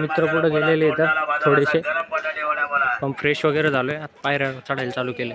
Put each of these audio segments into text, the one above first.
मित्र पुढे गेलेले इथं थोडेसे पण फ्रेश वगैरे झालोय. आता पायऱ्या चढायला चालू केले.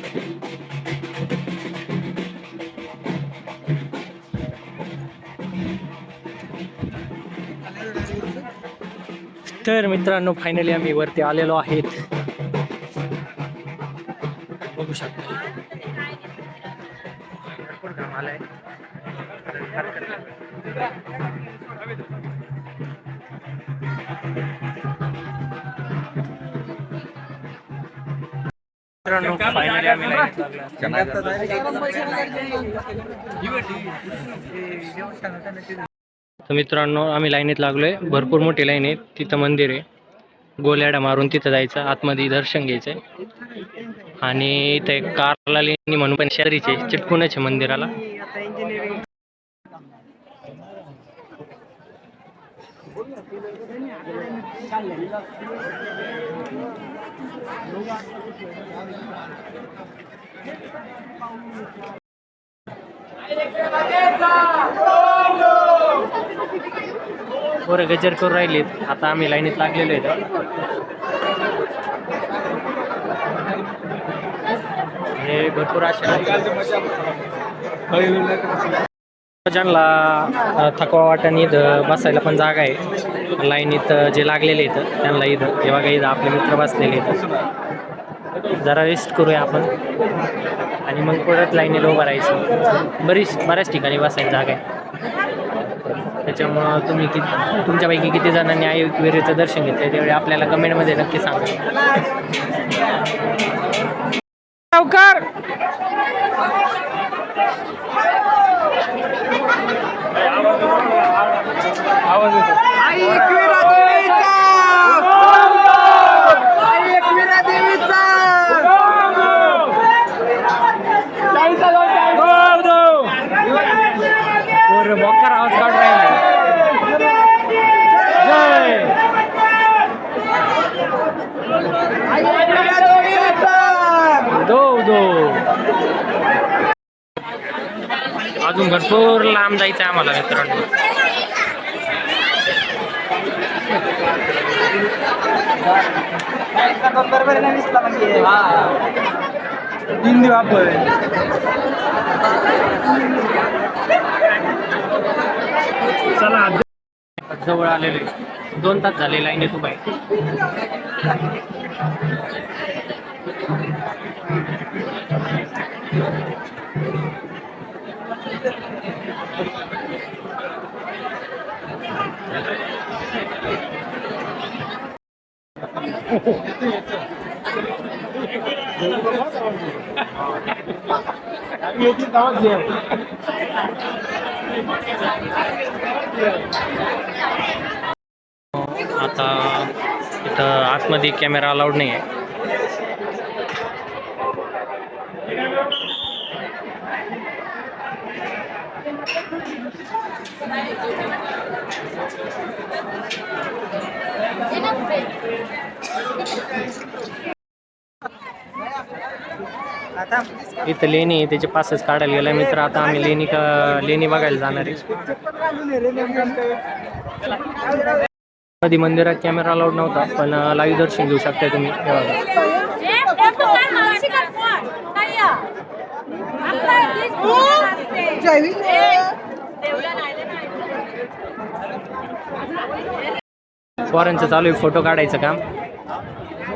तर मित्रांनो फायनली आम्ही वरती आलेलो आहेत. बघू शकता. मित्रांनो फायनली आम्ही. तर मित्रांनो आम्ही लाईनीत लागलोय. भरपूर मोठी लाईन आहे. तिथं मंदिर आहे. गोल्याडा मारून तिथं जायचं. आतमध्ये दर्शन घ्यायचंय. आणि इथं एक कारला लेणी म्हणून पण शेजारीचे चिटकूनच आहे मंदिराला. पोरं गजर करून राहिलेत. आता आम्ही लाईनीत लागलेलो आहे. हे भरपूर असे ज्यांना थकवा वाटाने इथं बसायला पण जागा आहे. लाईनीत जे लागलेले इथं त्यांना इथं हे बघा इथं आपले मित्र बसलेले इथं जरा रेस्ट करूया आपण. आणि मग परत लाईनीला उभं राहायचं. बरीच बऱ्याच ठिकाणी बसायला जागा आहे. त्याच्यामुळं तुम्ही किती तुमच्यापैकी किती जणांनी आई विहिरीचं दर्शन घेतलं त्यावेळी आपल्याला कमेंटमध्ये नक्की सांगा. लवकर आवाज येतो और वॉकर आवाज काढून रहे हैं। दो दो। अजून भरपूर लांब जायचं आम्हाला मित्रांनो. चला जवळ आलेले. दोन तास झाले लाईन येतो बाई. आता इथं आतमध्ये कॅमेरा अलाउड नाही आहे आता इथं लेणी आहे त्याचे पासच काढायला गेला मित्र आता आम्ही लेणी का लेणी बघायला जाणार आहे. कधी मंदिरात कॅमेरा अलाउड नव्हता पण लाईव्ह दर्शन घेऊ शकता तुम्ही. हे पोरांचं चालू आहे फोटो काढायचं काम.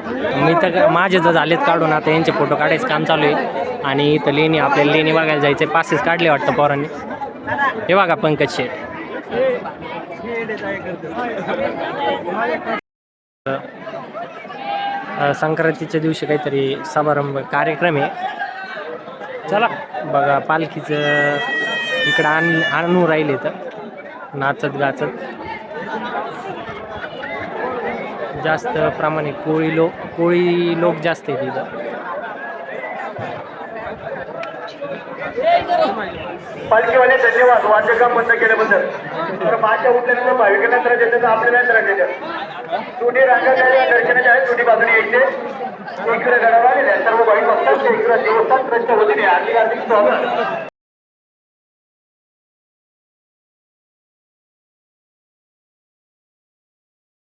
मी तर माझे तर झालेत काढून आता यांचे फोटो काढायचं काम चालू आहे. आणि इथं लेणी आपल्याला लेणी बघायला जायचं पासेस काढले वाटतं पोरांनी. हे बघा पंकज शेठ. संक्रांतीच्या दिवशी काहीतरी समारंभ कार्यक्रम आहे. चला बघा पालखीचं इकडं आण आणू राहिले तर. नाचत गाचत. जास्त प्रमाणे कोळी लोक कोळी लोक जास्त आहेत तिथं पालखीवाले धन्यवाद. वाद्यकाम बंद केल्याबद्दल. तर माझ्या उठल्यानंतर भाविकांना तर देतात आपल्याला त्रास देतात दोन्ही रांगा दर्शनाच्या आहेत दोन्ही बाजूने यायचे. इकडे गडावर आलेल्या सर्व भाविक भक्तांचे इकडे देवस्थान ट्रस्टच्या वतीने आर्थिक आर्थिक